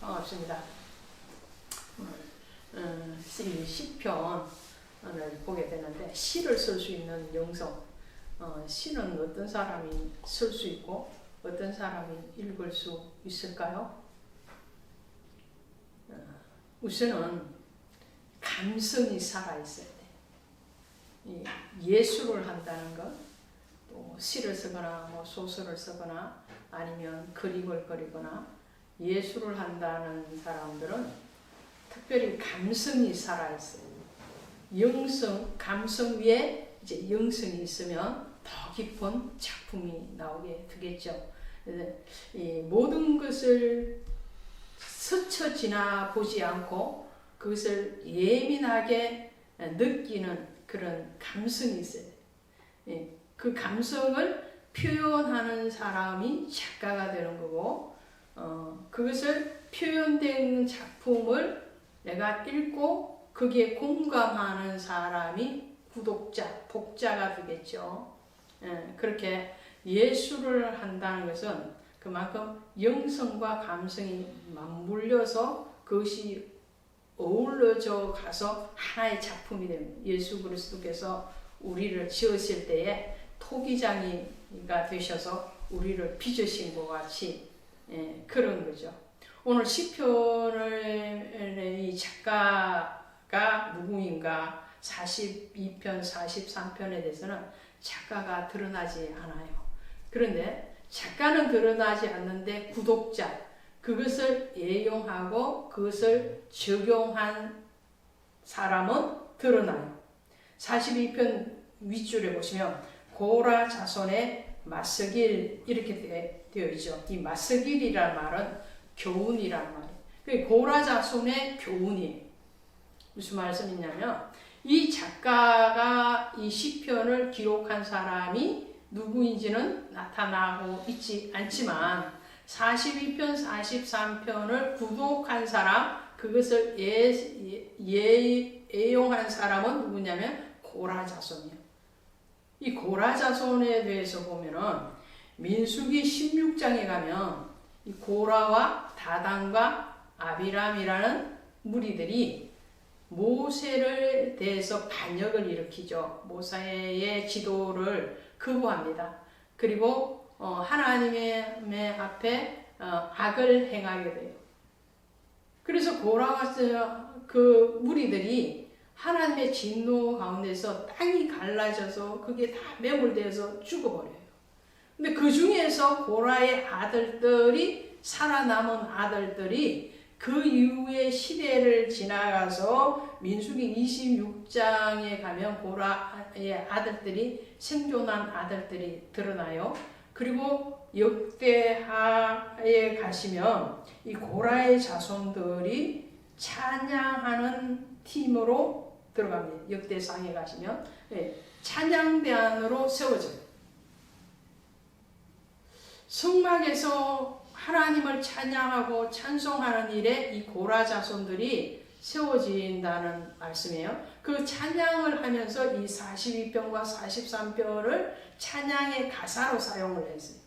반갑습니다. 오늘 어, 시편을 보게 되는데 시를 쓸 수 있는 영성 어, 시는 어떤 사람이 쓸 수 있고 어떤 사람이 읽을 수 있을까요? 어, 우선은 감성이 살아있어야 돼. 예술을 한다는 것, 또 시를 쓰거나 뭐 소설을 쓰거나 아니면 그림을 그리거나 예술을 한다는 사람들은 특별히 감성이 살아있어요. 영성, 감성 위에 이제 영성이 있으면 더 깊은 작품이 나오게 되겠죠. 이 모든 것을 스쳐 지나 보지 않고 그것을 예민하게 느끼는 그런 감성이 있어요. 그 감성을 표현하는 사람이 작가가 되는 거고, 어, 그것을 표현된 작품을 내가 읽고 거기에 공감하는 사람이 구독자, 독자가 되겠죠. 예, 그렇게 예술을 한다는 것은 그만큼 영성과 감성이 맞물려서 그것이 어울러져 가서 하나의 작품이 됩니다. 예수 그리스도께서 우리를 지으실 때에 토기장이가 되셔서 우리를 빚으신 것 같이 예, 그런 거죠. 오늘 시편을 이 작가가 누구인가 42편, 43편에 대해서는 작가가 드러나지 않아요. 그런데 작가는 드러나지 않는데 구독자, 그것을 예용하고 그것을 적용한 사람은 드러나요. 42편 윗줄에 보시면 고라 자손의 마스길 이렇게 되어 있죠. 이 마스길이란 말은 교훈이란 말이에요. 그 고라 자손의 교훈이에요. 무슨 말씀이냐면 이 작가가 이 시편을 기록한 사람이 누구인지는 나타나고 있지 않지만 42편, 43편을 구독한 사람, 그것을 예, 예, 예용한 사람은 누구냐면 고라 자손이에요. 이 고라 자손에 대해서 보면은 민수기 16장에 가면 이 고라와 다단과 아비람이라는 무리들이 모세를 대해서 반역을 일으키죠. 모세의 지도를 거부합니다. 그리고 어, 하나님의 앞에 어, 악을 행하게 돼요. 그래서 고라와 그 무리들이 하나님의 진노 가운데서 땅이 갈라져서 그게 다 매몰되어서 죽어버려요. 그 중에서 고라의 아들들이 살아남은 아들들이 그 이후의 시대를 지나가서 민수기 26장에 가면 고라의 아들들이 생존한 아들들이 드러나요. 그리고 역대하에 가시면 이 고라의 자손들이 찬양하는 팀으로 들어갑니다. 역대상에 가시면 네, 찬양대안으로 세워져요. 성막에서 하나님을 찬양하고 찬송하는 일에 이 고라 자손들이 세워진다는 말씀이에요. 그 찬양을 하면서 이 42편과 43편을 찬양의 가사로 사용을 했어요.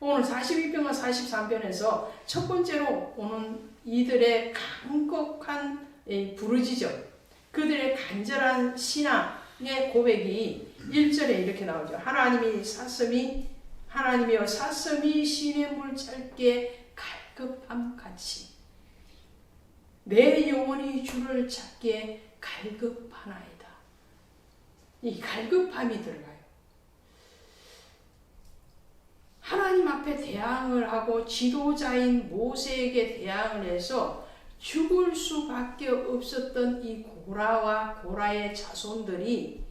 오늘 42편과 43편에서 첫 번째로 오는 이들의 강곡한 부르짖음, 그들의 간절한 신앙의 고백이 1절에 이렇게 나오죠. 하나님이 사슴이 하나님이여 사슴이 신의 물 짧게 갈급함 같이 내 영혼이 주를 찾기에 갈급하나이다. 이 갈급함이 들어가요. 하나님 앞에 대항을 하고 지도자인 모세에게 대항을 해서 죽을 수밖에 없었던 이 고라와 고라의 자손들이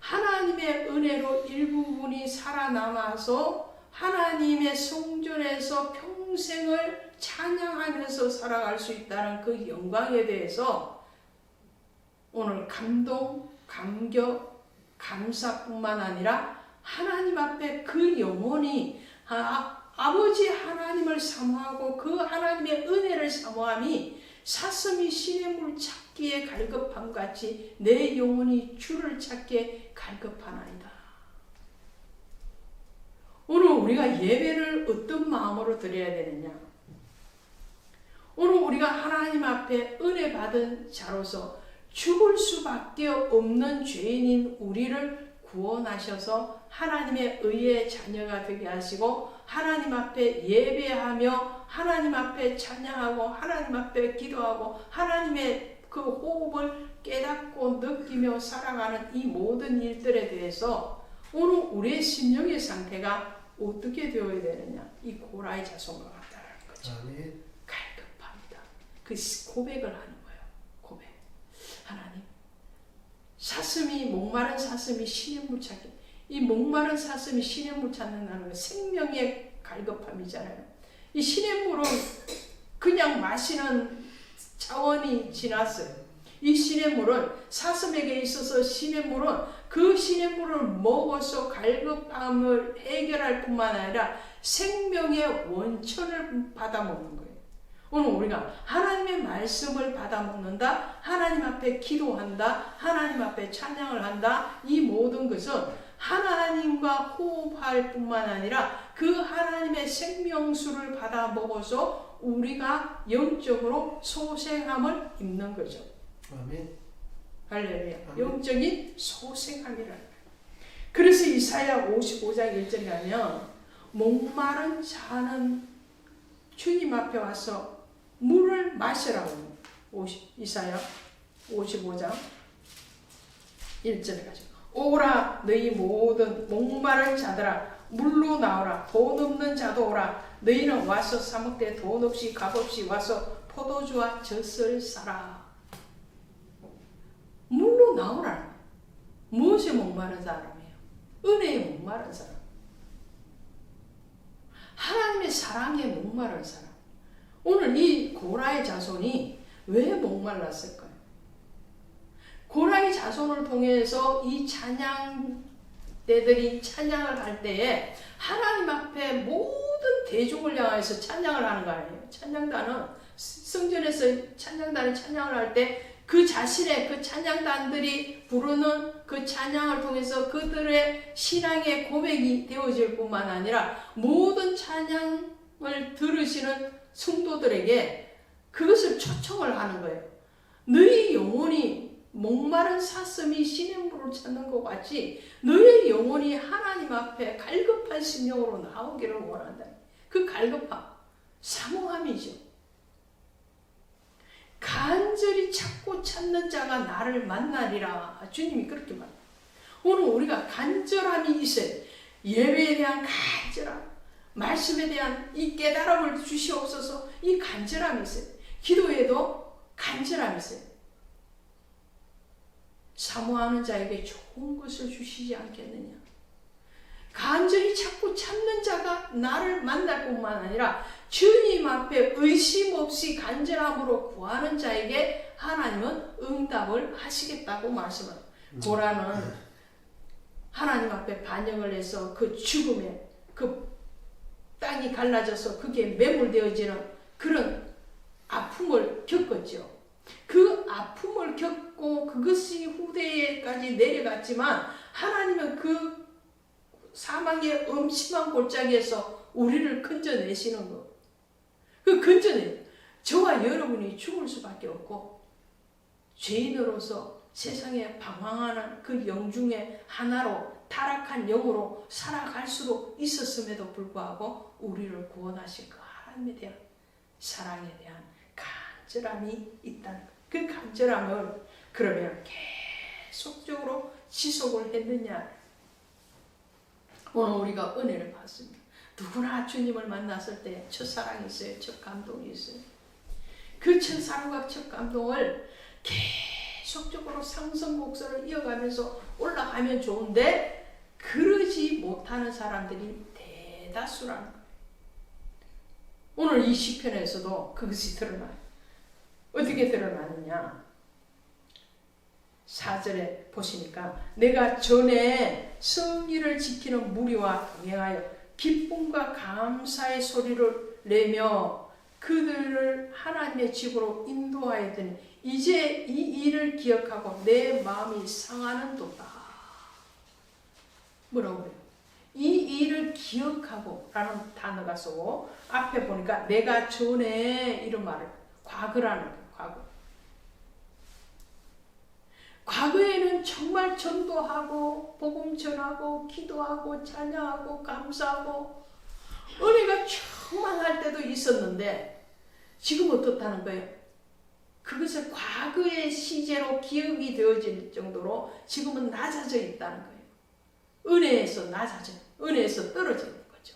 하나님의 은혜로 일부분이 살아남아서 하나님의 성전에서 평생을 찬양하면서 살아갈 수 있다는 그 영광에 대해서 오늘 감동, 감격, 감사뿐만 아니라 하나님 앞에 그 영혼이 아, 아버지 하나님을 사모하고 그 하나님의 은혜를 사모함이 사슴이 신의 물찾 기에 갈급함 같이 내 영혼이 주를 찾기에 갈급하나이다. 오늘 우리가 예배를 어떤 마음으로 드려야 되느냐? 오늘 우리가 하나님 앞에 은혜 받은 자로서 죽을 수밖에 없는 죄인인 우리를 구원하셔서 하나님의 의의 자녀가 되게 하시고 하나님 앞에 예배하며 하나님 앞에 찬양하고 하나님 앞에 기도하고 하나님의 그 호흡을 깨닫고 느끼며 살아가는 이 모든 일들에 대해서 오늘 우리의 심령의 상태가 어떻게 되어야 되느냐 이 고라의 자손과 같다는 거죠. 아멘. 갈급합니다. 그 고백을 하는 거예요. 고백. 하나님, 사슴이 목마른 사슴이 시냇물 찾기. 이 목마른 사슴이 시냇물 찾는다는 건 생명의 갈급함이잖아요. 이 시냇물은 그냥 마시는 차원이 지났어요. 이 시냇물은 사슴에게 있어서 시냇물은 그 시냇물을 먹어서 갈급함을 해결할 뿐만 아니라 생명의 원천을 받아먹는 거예요. 오늘 우리가 하나님의 말씀을 받아먹는다, 하나님 앞에 기도한다, 하나님 앞에 찬양을 한다, 이 모든 것은 하나님과 호흡할 뿐만 아니라 그 하나님의 생명수를 받아 먹어서 우리가 영적으로 소생함을 입는 거죠. 아멘. 할렐루야. 영적인 소생함이라는 거예요. 그래서 이사야 55장 1절에 가면 목마른 자는 주님 앞에 와서 물을 마시라고 50, 이사야 55장 1절에 가죠. 오라 너희 모든 목마른 자들아 물로 나오라 돈 없는 자도 오라 너희는 와서 사먹되 돈 없이 값 없이 와서 포도주와 젖을 사라 물로 나오라 무엇이 목마른 사람이에요? 은혜에 목마른 사람 하나님의 사랑에 목마른 사람 오늘 이 고라의 자손이 왜 목말랐을까요? 고라의 자손을 통해서 이 찬양대들이 찬양을 할 때에 하나님 앞에 모든 대중을 향해서 찬양을 하는 거 아니에요? 찬양단은 성전에서 찬양단이 찬양을 할 때 그 자신의 그 찬양단들이 부르는 그 찬양을 통해서 그들의 신앙의 고백이 되어질 뿐만 아니라 모든 찬양을 들으시는 성도들에게 그것을 초청을 하는 거예요. 너희 영혼이 목마른 사슴이 시냇물을 찾는 것 같이 너의 영혼이 하나님 앞에 갈급한 심령으로 나오기를 원한다. 그 갈급함, 사모함이죠. 간절히 찾고 찾는 자가 나를 만나리라. 주님이 그렇게 말. 오늘 우리가 간절함이 있어요. 예배에 대한 간절함, 말씀에 대한 이 깨달음을 주시옵소서. 이 간절함이 있어요. 기도에도 간절함이 있어요. 사모하는 자에게 좋은 것을 주시지 않겠느냐. 간절히 찾고 찾는 자가 나를 만날 뿐만 아니라 주님 앞에 의심 없이 간절함으로 구하는 자에게 하나님은 응답을 하시겠다고 말씀합니다. 고라는 하나님 앞에 반영을 해서 그 죽음에 그 땅이 갈라져서 그게 매몰되어지는 그런 아픔을 겪었죠. 그 아픔을 겪 고 그것이 후대에까지 내려갔지만 하나님은 그 사망의 엄심한 골짜기에서 우리를 건져내시는 거. 그 건져내. 저와 여러분이 죽을 수밖에 없고 죄인으로서 세상에 방황하는 그 영 중에 하나로 타락한 영으로 살아갈 수도 있었음에도 불구하고 우리를 구원하신 그 하나님에 대한 사랑에 대한 간절함이 있다는 것. 그 간절함을 그러면 계속적으로 지속을 했느냐? 오늘 우리가 은혜를 받습니다. 누구나 주님을 만났을 때 첫사랑이 있어요. 첫 감동이 있어요. 그 첫사랑과 첫 감동을 계속적으로 상승 곡선을 이어가면서 올라가면 좋은데 그러지 못하는 사람들이 대다수라는 거예요. 오늘 이 시편에서도 그것이 드러나요. 어떻게 드러나느냐? 4절에 보시니까 내가 전에 성의를 지키는 무리와 동행하여 기쁨과 감사의 소리를 내며 그들을 하나님의 집으로 인도하였더니 이제 이 일을 기억하고 내 마음이 상하는 도다. 뭐라고 그래요? 이 일을 기억하고 라는 단어가 쓰고 앞에 보니까 내가 전에 이런 말을 과거라는 거예요. 과거. 과거에는 정말 전도하고 복음 전하고 기도하고 찬양하고 감사하고 은혜가 충만할 때도 있었는데 지금 어떻다는 거예요? 그것을 과거의 시제로 기억이 되어질 정도로 지금은 낮아져 있다는 거예요. 은혜에서 낮아져, 은혜에서 떨어지는 거죠.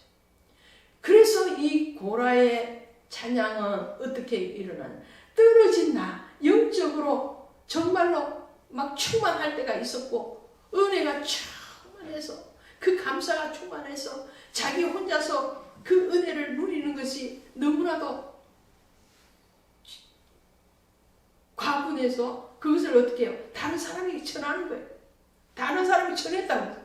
그래서 이 고라의 찬양은 어떻게 일어나는? 떨어진 나, 영적으로 정말로 막 충만할 때가 있었고, 은혜가 충만해서, 그 감사가 충만해서, 자기 혼자서 그 은혜를 누리는 것이 너무나도 과분해서 그것을 어떻게 해요? 다른 사람에게 전하는 거예요. 다른 사람이 전했다고.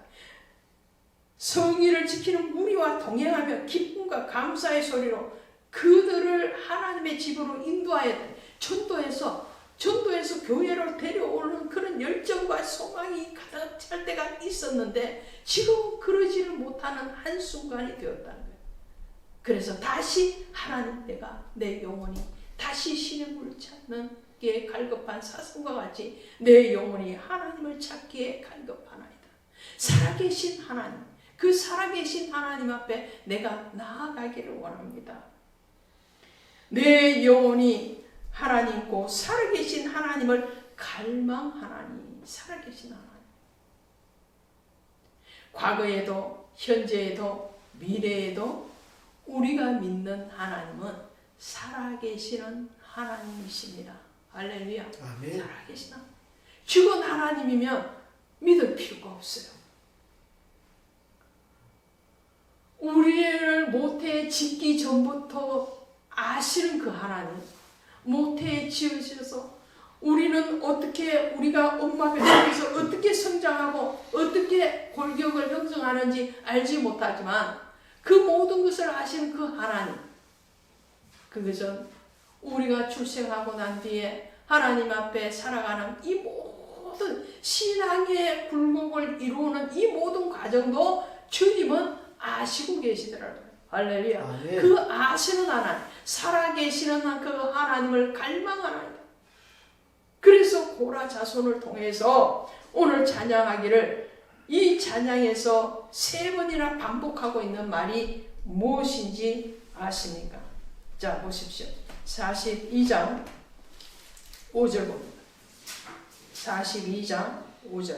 성의를 지키는 무리와 동행하며 기쁨과 감사의 소리로 그들을 하나님의 집으로 인도하여 전도해서 전도해서 교회로 데려오는 그런 열정과 소망이 가득 찰 때가 있었는데 지금 그러지를 못하는 한순간이 되었다는 거예요. 그래서 다시 하나님 내가 내 영혼이 다시 신의 물을 찾는 게 갈급한 사슴과 같이 내 영혼이 하나님을 찾기에 갈급하나이다. 살아계신 하나님, 그 살아계신 하나님 앞에 내가 나아가기를 원합니다. 내 영혼이 하나님고 살아계신 하나님을 갈망하나니 살아계신 하나님. 과거에도 현재에도 미래에도 우리가 믿는 하나님은 살아계시는 하나님이십니다. 할렐루야. 아멘. 살아계시나? 죽은 하나님이면 믿을 필요가 없어요. 우리를 모태에 짓기 전부터 아시는 그 하나님, 모태에 지으셔서 우리는 어떻게 우리가 엄마 뱃속에서 어떻게 성장하고 어떻게 골격을 형성하는지 알지 못하지만 그 모든 것을 아시는 그 하나님, 그것은 우리가 출생하고 난 뒤에 하나님 앞에 살아가는 이 모든 신앙의 굴곡을 이루는 이 모든 과정도 주님은 아시고 계시더라고요. 할렐루야. 아멘. 그 아시는 하나님, 살아계시는 그 하나님을 갈망하나이다. 그래서 고라 자손을 통해서 오늘 찬양하기를 이 찬양에서 세 번이나 반복하고 있는 말이 무엇인지 아십니까? 자, 보십시오. 42장 5절 봅니다. 42장 5절.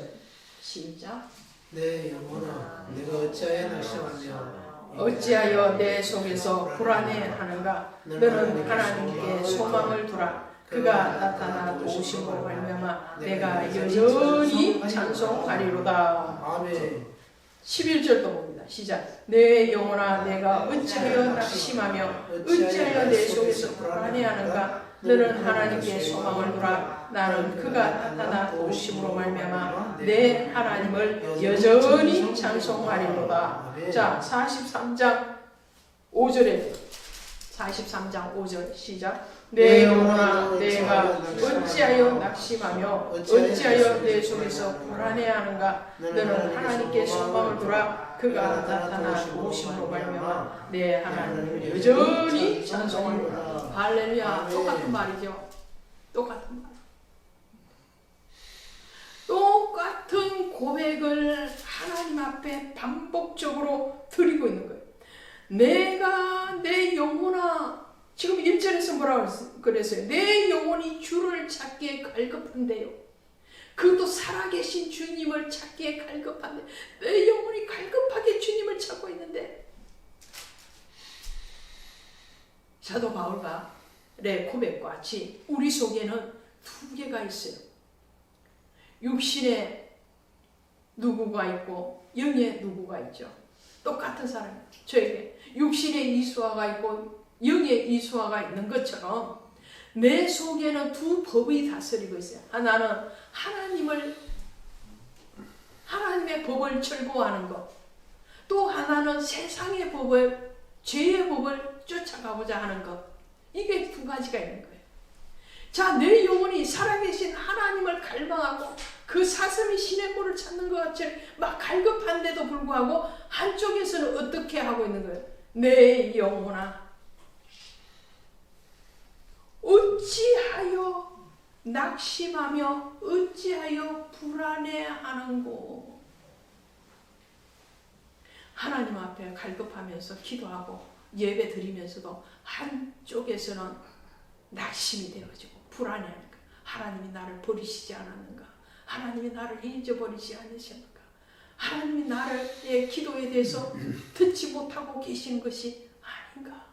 시작. 내 영혼아, 내가 어찌하여 낙심하며 어찌하여 내 속에서 불안해하는가? 너는 하나님께 소망을 두라. 그가 나타나 도우심으로 말미암아 내가 여전히 찬송하리로다. 아멘. 11절도 봅니다. 시작. 내 영혼아 내가 어찌하여 낙심하며 어찌하여 내 속에서 불안해하는가? 너는 하나님께 소망을 두라. 나는 그가 나타나 도우심으로 말미암아 내 하나님을 여전히 찬송하리로다. 자, 43장 5절에 43장 5절 시작. 내 영혼아 내가 어찌하여 낙심하며 어찌하여 내 속에서 불안해하는가? 너는 하나님께 소망을 두라. 그가 나타나 도우심으로 말미암아 내 하나님을 여전히 찬송하리로다. 할렐루야. 똑같은 말이죠. 똑같은 말. 똑같은 고백을 하나님 앞에 반복적으로 드리고 있는 거예요. 내가 내 영혼아 지금 1절에서 뭐라고 그랬어요? 내 영혼이 주를 찾기에 갈급한데요. 그것도 살아계신 주님을 찾기에 갈급한데 내 영혼이 갈급하게 주님을 찾고 있는데 사도 바울과 내 고백과 같이 우리 속에는 두 개가 있어요. 육신에 누구가 있고 영에 누구가 있죠. 똑같은 사람. 저에게 육신에 이수아가 있고 영에 이수아가 있는 것처럼 내 속에는 두 법이 다스리고 있어요. 하나는 하나님을 하나님의 법을 철거하는 것. 또 하나는 세상의 법을 죄의 법을 쫓아가고자 하는 것. 이게 두 가지가 있는 거예요. 자, 내 영혼이 살아계신 하나님을 갈망하고 그 사슴이 신의 물을 찾는 것 같이 막 갈급한데도 불구하고 한쪽에서는 어떻게 하고 있는 거예요? 내 영혼아. 어찌 낙심하며 어찌하여 불안해하는고? 하나님 앞에 갈급하면서 기도하고 예배 드리면서도 한쪽에서는 낙심이 되어지고 불안해하니까 하나님이 나를 버리시지 않았는가? 하나님이 나를 잊어버리지 않으셨는가? 하나님이 나의 기도에 대해서 듣지 못하고 계시는 것이 아닌가.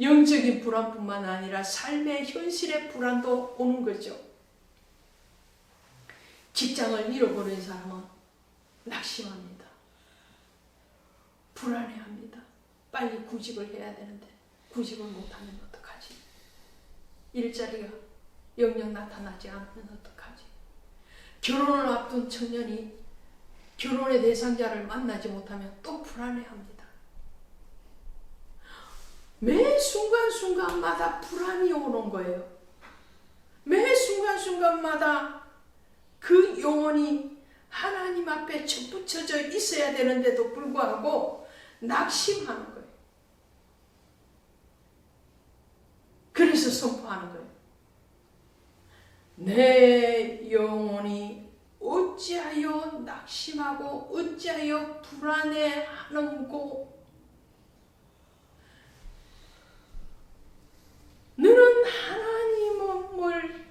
영적인 불안뿐만 아니라 삶의 현실의 불안도 오는 거죠. 직장을 잃어버린 사람은 낙심합니다. 불안해합니다. 빨리 구직을 해야 되는데 구직을 못하면 어떡하지? 일자리가 영영 나타나지 않으면 어떡하지? 결혼을 앞둔 청년이 결혼의 대상자를 만나지 못하면 또 불안해합니다. 매 순간순간마다 불안이 오는 거예요. 매 순간순간마다 그 영혼이 하나님 앞에 접붙여져 있어야 되는데도 불구하고 낙심하는 거예요. 그래서 선포하는 거예요. 내 영혼이 어찌하여 낙심하고 어찌하여 불안해하는고 너는 하나님을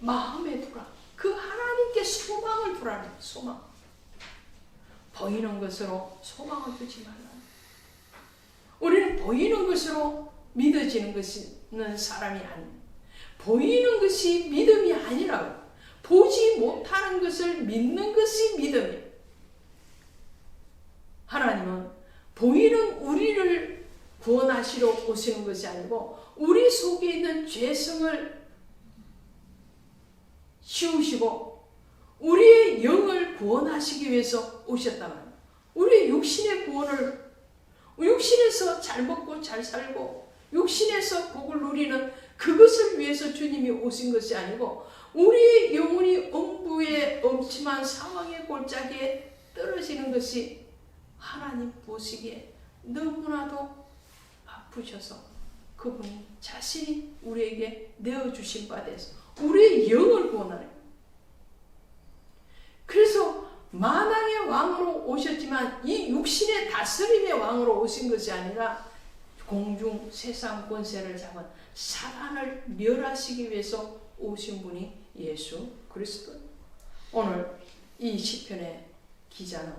마음에 두라. 그 하나님께 소망을 두라는 소망. 보이는 것으로 소망을 두지 말라. 우리는 보이는 것으로 믿어지는 것은 사람이 아닙니다. 보이는 것이 믿음이 아니라고. 보지 못하는 것을 믿는 것이 믿음이에요. 하나님은 보이는 우리를 구원하시러 오시는 것이 아니고 우리 속에 있는 죄성을 씌우시고 우리의 영을 구원하시기 위해서 오셨단 말이에요. 우리의 육신의 구원을 육신에서 잘 먹고 잘 살고 육신에서 복을 누리는 그것을 위해서 주님이 오신 것이 아니고 우리의 영혼이 엄부의 엄침한 상황의 골짜기에 떨어지는 것이 하나님 보시기에 너무나도 아프셔서 그분이 자신이 우리에게 내어주신 바 돼서 우리의 영을 구원하는 그래서 만왕의 왕으로 오셨지만 이 육신의 다스림의 왕으로 오신 것이 아니라 공중 세상 권세를 잡은 사단을 멸하시기 위해서 오신 분이 예수 그리스도. 오늘 이 시편의 기자는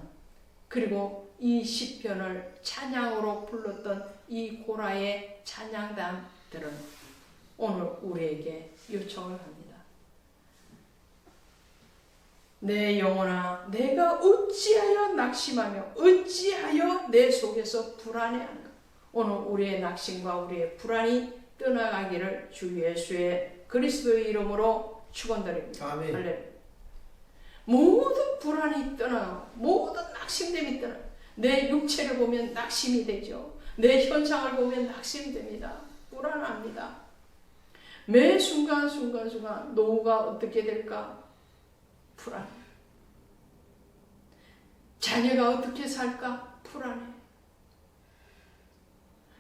그리고 이 시편을 찬양으로 불렀던 이 고라의 찬양단들은 오늘 우리에게 요청을 합니다. 내 영혼아, 내가 어찌하여 낙심하며 어찌하여 내 속에서 불안해하는가? 오늘 우리의 낙심과 우리의 불안이 떠나가기를 주 예수의 그리스도의 이름으로 축원드립니다. 아멘. 할렐루야. 모든 불안이 떠나고 모든 낙심됨이 떠나. 내 육체를 보면 낙심이 되죠. 내 현상을 보면 낙심이 됩니다. 불안합니다. 매 순간 순간 순간 노후가 어떻게 될까? 불안. 자녀가 어떻게 살까? 불안해.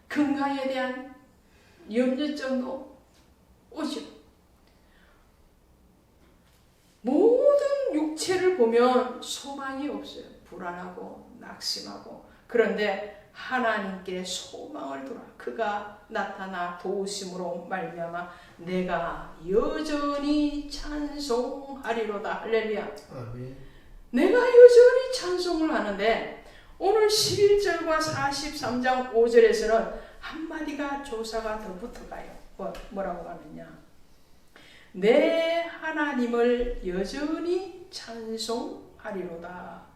건강에 대한 염려점도 오죠. 모든 육체를 보면 소망이 없어요. 불안하고 낙심하고. 그런데 하나님께 소망을 두라. 그가 나타나 도우심으로 말미암아 내가 여전히 찬송하리로다. 할렐루야. 아멘. 내가 여전히 찬송을 하는데 오늘 11절과 43장 5절에서는 한마디가 조사가 더 붙어가요. 뭐, 뭐라고 하느냐. 내 하나님을 여전히 찬송하리로다.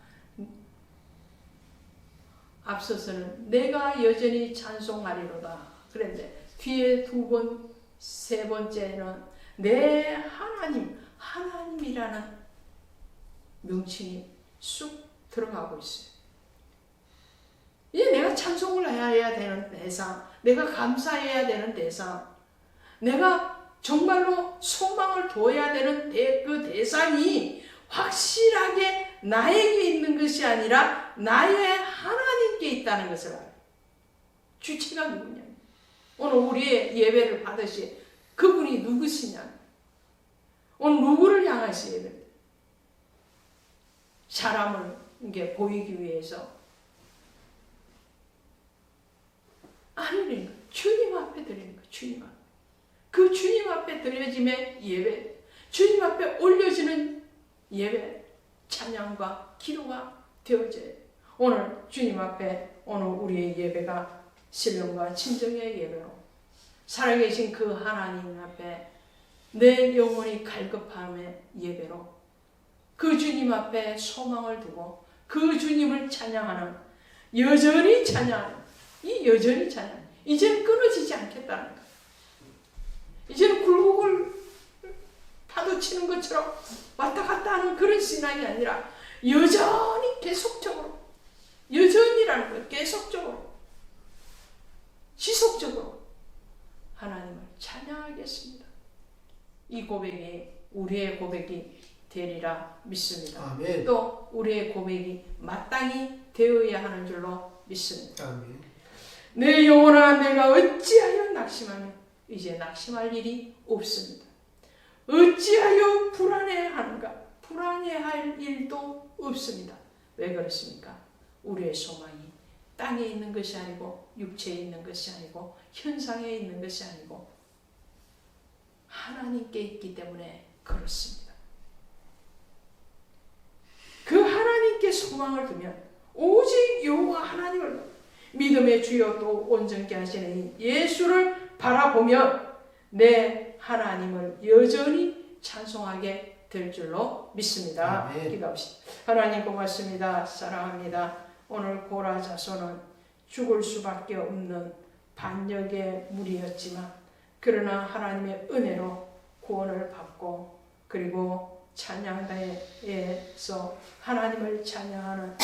앞서서는 내가 여전히 찬송하리로다. 그런데 뒤에 두 번, 세 번째는 내 하나님, 하나님이라는 명칭이 쑥 들어가고 있어요. 이게 내가 찬송을 해야 되는 대상, 내가 감사해야 되는 대상, 내가 정말로 소망을 둬야 되는 대, 그 대상이 확실하게 나에게 있는 것이 아니라 나의 하나님께 있다는 것을 알아요. 주체가 누구냐. 오늘 우리의 예배를 받으시 그 그분이 누구시냐? 오늘 누구를 향하시 예배? 사람을 이게 보이기 위해서 아니는 주님 앞에 드리는 거 주님 앞에 그 주님 앞에 드려짐의 예배 주님 앞에 올려지는 예배 찬양과 기도가 되어져요. 오늘 주님 앞에 오늘 우리의 예배가 신령과 진정의 예배로 살아계신 그 하나님 앞에 내 영혼이 갈급함의 예배로 그 주님 앞에 소망을 두고 그 주님을 찬양하는 여전히 찬양 이 여전히 찬양 이제는 끊어지지 않겠다는 거 이제는 굴곡을 파도 치는 것처럼 왔다 갔다 하는 그런 신앙이 아니라 여전히 계속적으로 여전히라는 거 계속적으로 지속적으로 하나님을 찬양하겠습니다. 이 고백이 우리의 고백이 되리라 믿습니다. 아멘. 또 우리의 고백이 마땅히 되어야 하는 줄로 믿습니다. 아멘. 내 영혼아 내가 어찌하여 낙심하며 이제 낙심할 일이 없습니다. 어찌하여 불안해하는가? 불안해할 일도 없습니다. 왜 그렇습니까? 우리의 소망이 땅에 있는 것이 아니고 육체에 있는 것이 아니고 현상에 있는 것이 아니고 하나님께 있기 때문에 그렇습니다. 그 하나님께 소망을 두면 오직 여호와 하나님을 믿음의 주여 또 온전케 하시는 이 예수를 바라보면 내 하나님을 여전히 찬송하게 될 줄로 믿습니다. 아멘. 기도합시다. 하나님 고맙습니다. 사랑합니다. 오늘 고라 자손은 죽을 수밖에 없는 반역의 무리였지만 그러나 하나님의 은혜로 구원을 받고 그리고 찬양대에서 하나님을 찬양하는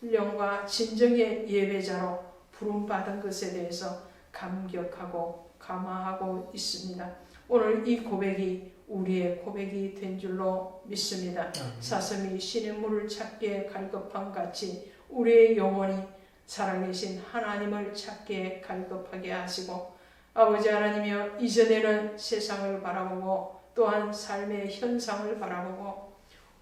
신령과 진정의 예배자로 부름받은 것에 대해서 감격하고 감화하고 있습니다. 오늘 이 고백이 우리의 고백이 된 줄로 믿습니다. 사슴이 신의 물을 찾기에 갈급함 같이 우리의 영혼이 살아계신 하나님을 찾기에 갈급하게 하시고 아버지 하나님이여 이전에는 세상을 바라보고 또한 삶의 현상을 바라보고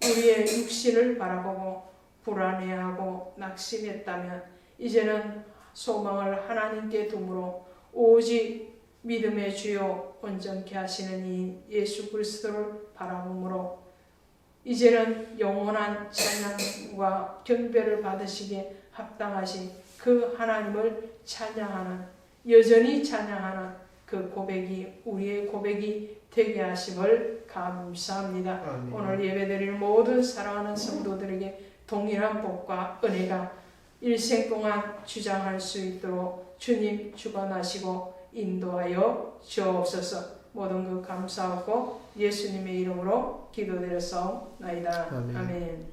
우리의 육신을 바라보고 불안해하고 낙심했다면 이제는 소망을 하나님께 두므로 오직 믿음의 주요 온전케 하시는 이 예수 그리스도를 바라봄으로 이제는 영원한 찬양과 경배를 받으시기에 합당하신 그 하나님을 찬양하는 여전히 찬양하는 그 고백이 우리의 고백이 되게 하심을 감사합니다. 아멘. 오늘 예배드릴 모든 사랑하는 성도들에게 동일한 복과 은혜가 일생 동안 주장할 수 있도록 주님 주관하시고 인도하여 주옵소서 모든 것 감사하고 예수님의 이름으로 기도드렸사옵나이다. 아멘. 아멘.